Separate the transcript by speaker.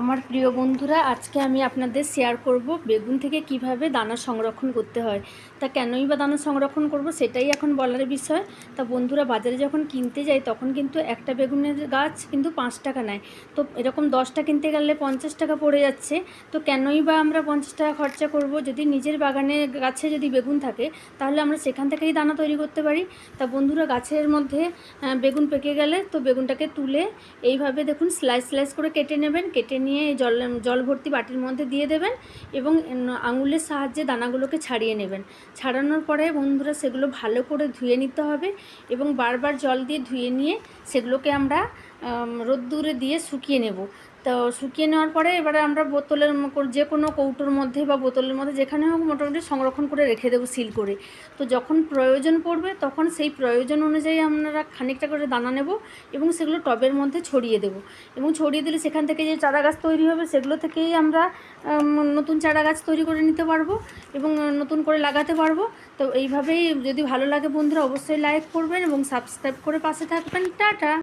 Speaker 1: আমার প্রিয় বন্ধুরা, আজকে আমি আপনাদের শেয়ার করব বেগুন থেকে কীভাবে দানা সংরক্ষণ করতে হয়। তা কেনই বা দানা সংরক্ষণ করব সেটাই এখন বলার বিষয়। তা বন্ধুরা, বাজারে যখন কিনতে যাই তখন কিন্তু একটা বেগুনের গাছ কিন্তু পাঁচ টাকা নেয়। তো এরকম দশটা কিনতে গেলে পঞ্চাশ টাকা পড়ে যাচ্ছে। তো কেনই বা আমরা পঞ্চাশ টাকা খরচা করব? যদি নিজের বাগানে গাছে যদি বেগুন থাকে, তাহলে আমরা সেখান থেকেই দানা তৈরি করতে পারি। তা বন্ধুরা, গাছের মধ্যে বেগুন পেকে গেলে তো বেগুনটাকে তুলে এইভাবে দেখুন স্লাইস স্লাইস করে কেটে নেবেন। কেটে নিয়ে জল জল ভর্তি বাটির মধ্যে দিয়ে দেবেন এবং আঙুলের সাহায্যে দানাগুলোকে ছাড়িয়ে নেবেন। ছাড়ানোর পরে বন্ধুরা সেগুলো ভালো করে ধুয়ে নিতে হবে এবং বারবার জল দিয়ে ধুয়ে নিয়ে সেগুলোকে আমরা রোদ্দুরে দিয়ে শুকিয়ে নেব। তো শুকিয়ে নেওয়ার পরে এবারে আমরা বোতলের যে কোনো কৌটোর মধ্যে বা বোতলের মধ্যে যেখানে হোক মোটামুটি সংরক্ষণ করে রেখে দেবো সিল করে। তো যখন প্রয়োজন পড়বে তখন সেই প্রয়োজন অনুযায়ী আমরা খানিকটা করে দানা নেব এবং সেগুলো টবের মধ্যে ছড়িয়ে দেব। এবং ছড়িয়ে দিলে সেখান থেকে যে চারা গাছ তৈরি হবে সেগুলো থেকেই আমরা নতুন চারা গাছ তৈরি করে নিতে পারব এবং নতুন করে লাগাতে পারব। তো এইভাবেই যদি ভালো লাগে বন্ধুরা অবশ্যই লাইক করবেন এবং সাবস্ক্রাইব করে পাশে থাকবেন। টাটা!